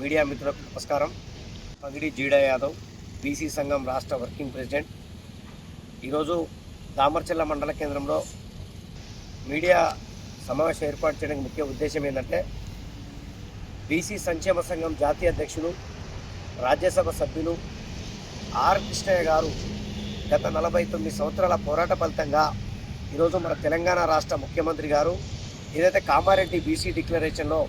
Media మిత్రులకు నమస్కారం. పగిడి జీడా Yadav BC సంఘం రాష్ట్ర వర్కింగ్ ప్రెసిడెంట్. ఈరోజు దామర్చెల్ల మండల కేంద్రంలో మీడియా సమావేశం ఏర్పాటు చేయడానికి ముఖ్య ఉద్దేశం ఏంటంటే బీసీ సంక్షేమ సంఘం జాతీయ అధ్యక్షులు రాజ్యసభ సభ్యులు ఆర్ కృష్ణయ్య గారు గత నలభై తొమ్మిది సంవత్సరాల పోరాట ఫలితంగా ఈరోజు మన తెలంగాణ రాష్ట్ర ముఖ్యమంత్రి గారు ఏదైతే కామారెడ్డి బీసీ డిక్లరేషన్లో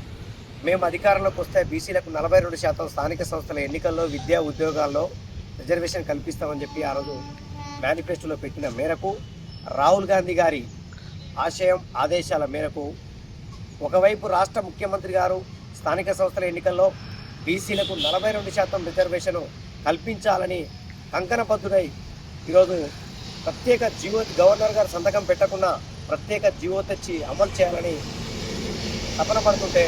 మేము అధికారంలోకి వస్తే బీసీలకు నలభై రెండు శాతం స్థానిక సంస్థల ఎన్నికల్లో విద్యా ఉద్యోగాల్లో రిజర్వేషన్ కల్పిస్తామని చెప్పి ఆ రోజు మేనిఫెస్టోలో పెట్టిన మేరకు రాహుల్ గాంధీ గారి ఆశయం ఆదేశాల మేరకు ఒకవైపు రాష్ట్ర ముఖ్యమంత్రి గారు స్థానిక సంస్థల ఎన్నికల్లో బీసీలకు నలభై రెండు శాతం రిజర్వేషన్ కల్పించాలని కంకణబద్ధుడై ఈరోజు ప్రత్యేక జీవో గవర్నర్ గారు సంతకం పెట్టకుండా ప్రత్యేక జీవో తెచ్చి అమలు చేయాలని తపన పడుతుంటే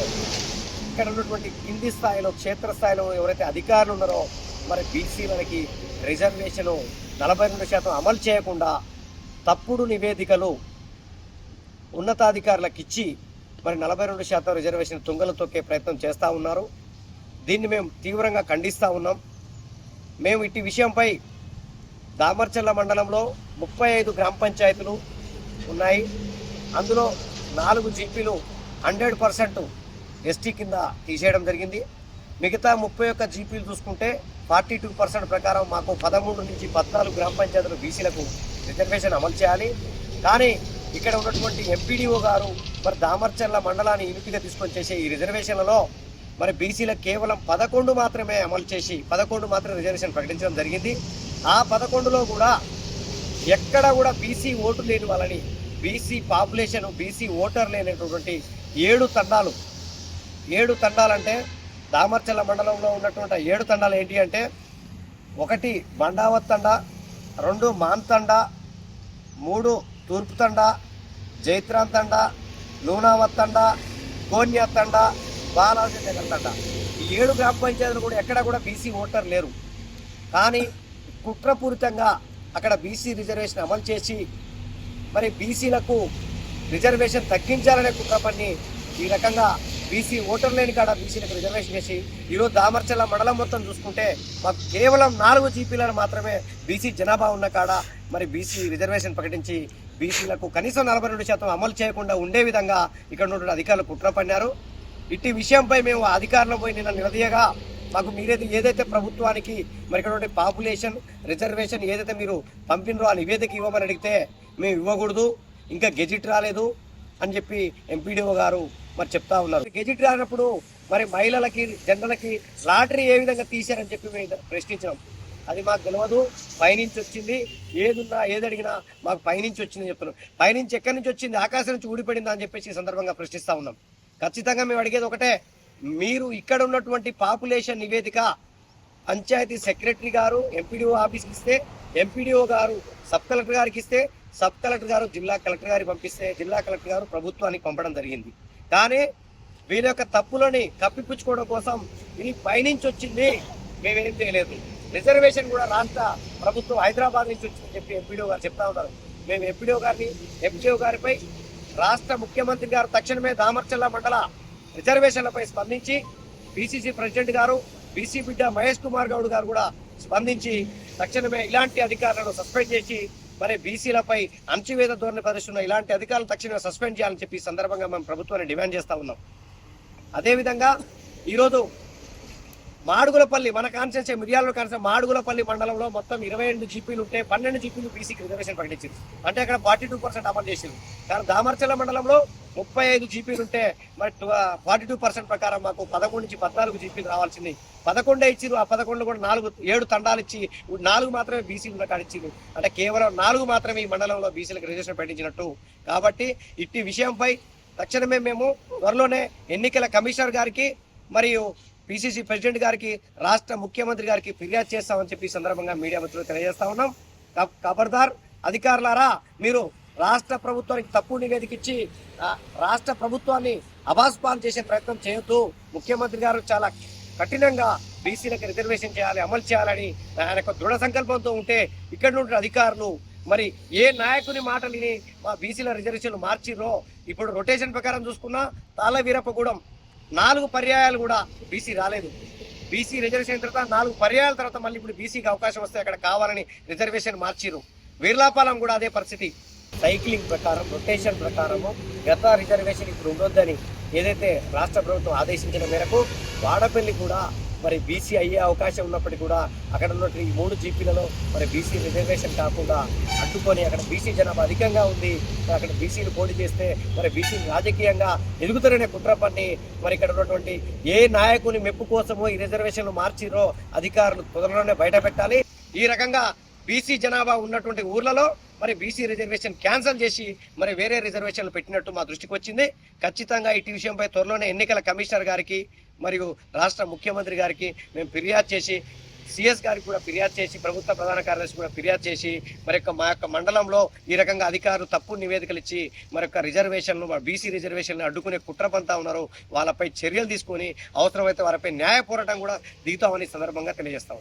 ఇక్కడ ఉన్నటువంటి కింది స్థాయిలో క్షేత్రస్థాయిలో ఎవరైతే అధికారులు ఉన్నారో మరి బీసీలకి రిజర్వేషన్ నలభై రెండు శాతం అమలు చేయకుండా తప్పుడు నివేదికలు ఉన్నతాధికారులకు ఇచ్చి మరి నలభై రెండు శాతం రిజర్వేషన్ తుంగలు తొక్కే ప్రయత్నం చేస్తూ ఉన్నారు. దీన్ని మేము తీవ్రంగా ఖండిస్తూ ఉన్నాం. మేము ఇట్టి విషయంపై దామర్చల్ల మండలంలో ముప్పై ఐదు గ్రామ పంచాయతీలు ఉన్నాయి. అందులో నాలుగు జీపీలు హండ్రెడ్ పర్సెంట్ ఎస్టీ కింద తీసేయడం జరిగింది. మిగతా ముప్పై ఒక్క జీపీలు చూసుకుంటే ఫార్టీ టూ పర్సెంట్ ప్రకారం మాకు పదమూడు నుంచి పద్నాలుగు గ్రామ పంచాయతీలు బీసీలకు రిజర్వేషన్ అమలు చేయాలి. కానీ ఇక్కడ ఉన్నటువంటి ఎంపీడీఓ గారు మరి దామర్చర్ల మండలాన్ని యూనిట్గా తీసుకొని చేసే ఈ రిజర్వేషన్లలో మరి బీసీలకు కేవలం పదకొండు మాత్రమే అమలు చేసి పదకొండు మాత్రమే రిజర్వేషన్ ప్రకటించడం జరిగింది. ఆ పదకొండులో కూడా ఎక్కడ కూడా బీసీ ఓటు లేని వాళ్ళని బీసీ పాపులేషన్ బీసీ ఓటర్ లేనటువంటి ఏడు తండాలు. ఏడు తండాలంటే దామర్చల్ల మండలంలో ఉన్నటువంటి ఏడు తండాలు ఏంటి అంటే ఒకటి బండావత్ తండ రెండు మాన్ తండ మూడు తూర్పు తండ జైత్రాన్ తండ లూనావత్ తండ కోన్యా తండ బాలాజీ నగర్ తండ. ఈ ఏడు గ్రామ పంచాయతీలు కూడా ఎక్కడ కూడా బీసీ ఓటర్ లేరు. కానీ కుట్రపూరితంగా అక్కడ బీసీ రిజర్వేషన్ అమలు చేసి మరి బీసీలకు రిజర్వేషన్ తగ్గించాలనే కుట్ర పన్ని ఈ రకంగా బీసీ ఓటర్ లేని కాడ బీసీలకు రిజర్వేషన్ చేసి ఈరోజు దామర్చల్ల మండలం మొత్తం చూసుకుంటే మాకు కేవలం నాలుగు జీపీలను మాత్రమే బీసీ జనాభా ఉన్న కాడ మరి బీసీ రిజర్వేషన్ ప్రకటించి బీసీలకు కనీసం నలభై రెండు శాతం అమలు చేయకుండా ఉండే విధంగా ఇక్కడ ఉన్నటువంటి అధికారులు కుట్ర పన్నారు ఇట్టి విషయంపై మేము అధికారులు పోయి నిన్న నిలదీయగా మాకు మీరేది ఏదైతే ప్రభుత్వానికి మరి ఇక్కడ పాపులేషన్ రిజర్వేషన్ ఏదైతే మీరు పంపినరో ఆ నివేదిక ఇవ్వమని అడిగితే మేము ఇవ్వకూడదు ఇంకా గెజిట్ రాలేదు అని చెప్పి ఎంపీడీఓ గారు మరి చెప్తా ఉన్నారు. గెజిట్ రానప్పుడు మరి మహిళలకి జనరలకి లాటరీ ఏ విధంగా తీశారని చెప్పి మేము ప్రశ్నించాం అది మాకు తెలియదు పైనుంచి వచ్చింది ఏదున్నా ఏది అడిగినా మాకు పైనుంచి వచ్చిందని చెప్తున్నాం పైనుంచి ఎక్కడి నుంచి వచ్చింది? ఆకాశం నుంచి ఊడిపడిందా అని చెప్పేసి ఈ సందర్భంగా ప్రశ్నిస్తా ఉన్నాం. ఖచ్చితంగా మేము అడిగేది ఒకటే మీరు ఇక్కడ ఉన్నటువంటి పాపులేషన్ నివేదిక పంచాయతీ సెక్రటరీ గారు ఎంపీడీఓ ఆఫీస్కి ఇస్తే ఎంపీడీఓ గారు సబ్ కలెక్టర్ గారికి ఇస్తే సబ్ కలెక్టర్ గారు జిల్లా కలెక్టర్ గారికి పంపిస్తే జిల్లా కలెక్టర్ గారు ప్రభుత్వానికి పంపడం జరిగింది. కానీ వీళ్ళ యొక్క తప్పులని కప్పిపుచ్చుకోవడం కోసం ఇది పైనుంచి వచ్చింది మేమేం చేయలేదు. రిజర్వేషన్ కూడా రాష్ట్ర ప్రభుత్వం హైదరాబాద్ నుంచి వచ్చిందని చెప్పి ఎంపీడీఓ గారు చెప్తా ఉన్నారు. మేము ఎంపీడీఓ గారిని ఎంపీడీఓ గారిపై రాష్ట్ర ముఖ్యమంత్రి గారు తక్షణమే దామర్చల్ల మండల రిజర్వేషన్లపై స్పందించి బీసీసీ ప్రెసిడెంట్ గారు బీసీ బిడ్డ మహేష్ కుమార్ గౌడ్ గారు కూడా స్పందించి తక్షణమే ఇలాంటి అధికారులను సస్పెండ్ చేసి మరి బీసీలపై అంచువేద ధోరణి ప్రదర్శన ఇలాంటి అధికారులు తక్షణమే సస్పెండ్ చేయాలని చెప్పి సందర్భంగా మేము ప్రభుత్వాన్ని డిమాండ్ చేస్తా ఉన్నాం. అదేవిధంగా ఈరోజు మాడుగులపల్లి మన కాన్స్టెన్సీ మిర్యాల కాన్స్టెన్సీ మాడుగులపల్లి మండలంలో మొత్తం ఇరవై రెండు జీపీలు ఉంటే పన్నెండు జీపీలు బీసీకి రిజర్వేషన్ ప్రకటించింది. అంటే అక్కడ ఫార్టీ టూ పర్సెంట్ అమలు చేసింది. కానీ దామర్చల మండలంలో ముప్పై ఐదు జీపీలు ఉంటే మరి ఫార్టీ టూ పర్సెంట్ ప్రకారం మాకు పదకొండు నుంచి పద్నాలుగు జీపీలు రావాల్సింది. పదకొండే ఇచ్చిరు ఆ పదకొండు కూడా నాలుగు ఏడు తండాలు ఇచ్చి నాలుగు మాత్రమే బీసీలు ఉన్న ఇచ్చిరు అంటే కేవలం నాలుగు మాత్రమే ఈ మండలంలో బీసీలకు రిజర్వేషన్ ప్రకటించినట్టు. కాబట్టి ఇట్టి విషయంపై తక్షణమే మేము త్వరలోనే ఎన్నికల కమిషనర్ గారికి మరియు పిసిసి ప్రెసిడెంట్ గారికి రాష్ట్ర ముఖ్యమంత్రి గారికి ఫిర్యాదు చేస్తామని చెప్పి సందర్భంగా మీడియా మిత్రులు తెలియజేస్తా ఉన్నాం. ఖబర్దార్ అధికారులారా మీరు రాష్ట్ర ప్రభుత్వానికి తప్పు నివేదిక ఇచ్చి రాష్ట్ర ప్రభుత్వాన్ని అభాస్పాలు చేసే ప్రయత్నం చేయొద్దు. ముఖ్యమంత్రి గారు చాలా కఠినంగా బీసీలకు రిజర్వేషన్ చేయాలి అమలు చేయాలని ఆయన యొక్క దృఢ సంకల్పంతో ఉంటే ఇక్కడ నుండి అధికారులు మరి ఏ నాయకుని మాటలని మా బీసీల రిజర్వేషన్లు మార్చిర్రో? ఇప్పుడు రొటేషన్ ప్రకారం చూసుకున్నా తాళ వీరప్పగూడెం నాలుగు పర్యాయాలు కూడా బీసీ రాలేదు. బీసీ రిజర్వేషన్ తర్వాత నాలుగు పర్యాయాల తర్వాత మళ్ళీ ఇప్పుడు బీసీకి అవకాశం వస్తే అక్కడ కావాలని రిజర్వేషన్ మార్చిరు వీర్లాపాలెం కూడా అదే పరిస్థితి. సైక్లింగ్ ప్రకారం రొటేషన్ ప్రకారము గత రిజర్వేషన్ ఇప్పుడు ఉండొద్దని ఏదైతే రాష్ట్ర ప్రభుత్వం ఆదేశించిన మేరకు వాడపల్లి కూడా మరి బీసీ అయ్యే అవకాశం ఉన్నప్పటికీ కూడా అక్కడ ఉన్నటువంటి ఈ మూడు జీపీలలో మరి బీసీ రిజర్వేషన్ కాకుండా అడ్డుకొని అక్కడ బీసీ జనాభా అధికంగా ఉంది. మరి అక్కడ బీసీలు పోటీ చేస్తే మరి బీసీలు రాజకీయంగా ఎదుగుతారనే కుట్ర పన్ని మరి ఇక్కడ ఉన్నటువంటి ఏ నాయకుని మెప్పు కోసమో ఈ రిజర్వేషన్లు మార్చిరో అధికారులు త్వరలోనే బయట పెట్టాలి ఈ రకంగా బీసీ జనాభా ఉన్నటువంటి ఊర్లలో మరి బీసీ రిజర్వేషన్ క్యాన్సిల్ చేసి మరి వేరే రిజర్వేషన్లు పెట్టినట్టు మా దృష్టికి వచ్చింది. ఖచ్చితంగా ఇటు విషయంపై త్వరలోనే ఎన్నికల కమిషనర్ గారికి మరియు రాష్ట్ర ముఖ్యమంత్రి గారికి మేము ఫిర్యాదు చేసి సిఎస్ గారికి కూడా ఫిర్యాదు చేసి ప్రభుత్వ ప్రధాన కార్యదర్శి కూడా ఫిర్యాదు చేసి మరి యొక్క మా యొక్క మండలంలో ఈ రకంగా అధికారులు తప్పు నివేదికలు ఇచ్చి మరి యొక్క రిజర్వేషన్లు బీసీ రిజర్వేషన్లు అడ్డుకునే కుట్రపంతా ఉన్నారు వాళ్ళపై చర్యలు తీసుకొని అవసరమైతే వారిపై న్యాయ పోరాటం కూడా దిగుతామని సందర్భంగా తెలియజేస్తాం